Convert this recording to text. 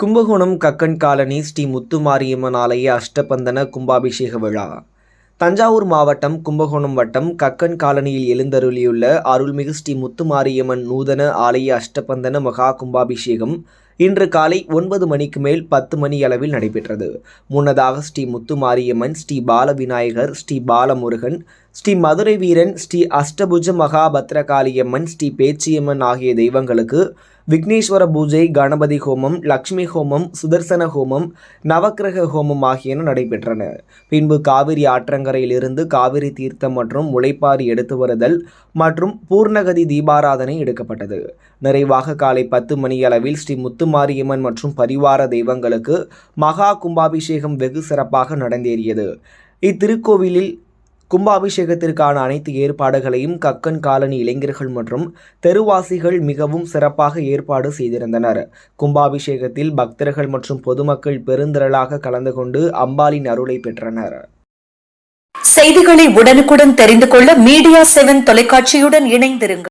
Kumbakonam Kakkan colony Sri Muthumariamman ஆலய அஷ்டபந்தன கும்பாபிஷேக விழா. தஞ்சாவூர் மாவட்டம் கும்பகோணம் வட்டம் கக்கன் காலனியில் எழுந்தருளியுள்ள அருள்மிகு ஸ்ரீ முத்துமாரியம்மன் நூதன ஆலய அஷ்டபந்தன மகா கும்பாபிஷேகம் இன்று காலை ஒன்பது மணிக்கு மேல் பத்து மணி அளவில் நடைபெற்றது. முன்னதாக ஸ்ரீ முத்துமாரியம்மன் ஸ்ரீ பால விநாயகர் ஸ்ரீ பாலமுருகன் ஸ்ரீ மதுரை வீரன் ஸ்ரீ அஷ்டபுஜ மகாபத்ரகாளியம்மன் ஸ்ரீ பேச்சியம்மன் ஆகிய தெய்வங்களுக்கு விக்னேஸ்வர பூஜை கணபதி ஹோமம் லக்ஷ்மி ஹோமம் சுதர்சன ஹோமம் நவக்கிரக ஹோமம் ஆகியன நடைபெற்றன. பின்பு காவிரி ஆற்றங்கரையிலிருந்து காவிரி தீர்த்தம் மற்றும் முளைப்பாரி எடுத்து வருதல் மற்றும் பூர்ணகதி தீபாராதனை எடுக்கப்பட்டது. நிறைவாக காலை பத்து மணியளவில் ஸ்ரீ முத்து மாரியம்மன் மற்றும் பரிவார தெய்வங்களுக்கு மகா கும்பாபிஷேகம் வெகு சிறப்பாக நடந்தேறியது. இத்திருக்கோவிலில் கும்பாபிஷேகத்திற்கான அனைத்து ஏற்பாடுகளையும் கக்கன் காலனி இளைஞர்கள் மற்றும் தெருவாசிகள் மிகவும் சிறப்பாக ஏற்பாடு செய்திருந்தனர். கும்பாபிஷேகத்தில் பக்தர்கள் மற்றும் பொதுமக்கள் பெருந்திரளாக கலந்து கொண்டு அம்பாளின் அருளை பெற்றனர். செய்திகளை உடனுக்குடன் தெரிந்து கொள்ள மீடியா செவன் தொலைக்காட்சியுடன் இணைந்திருங்கள்.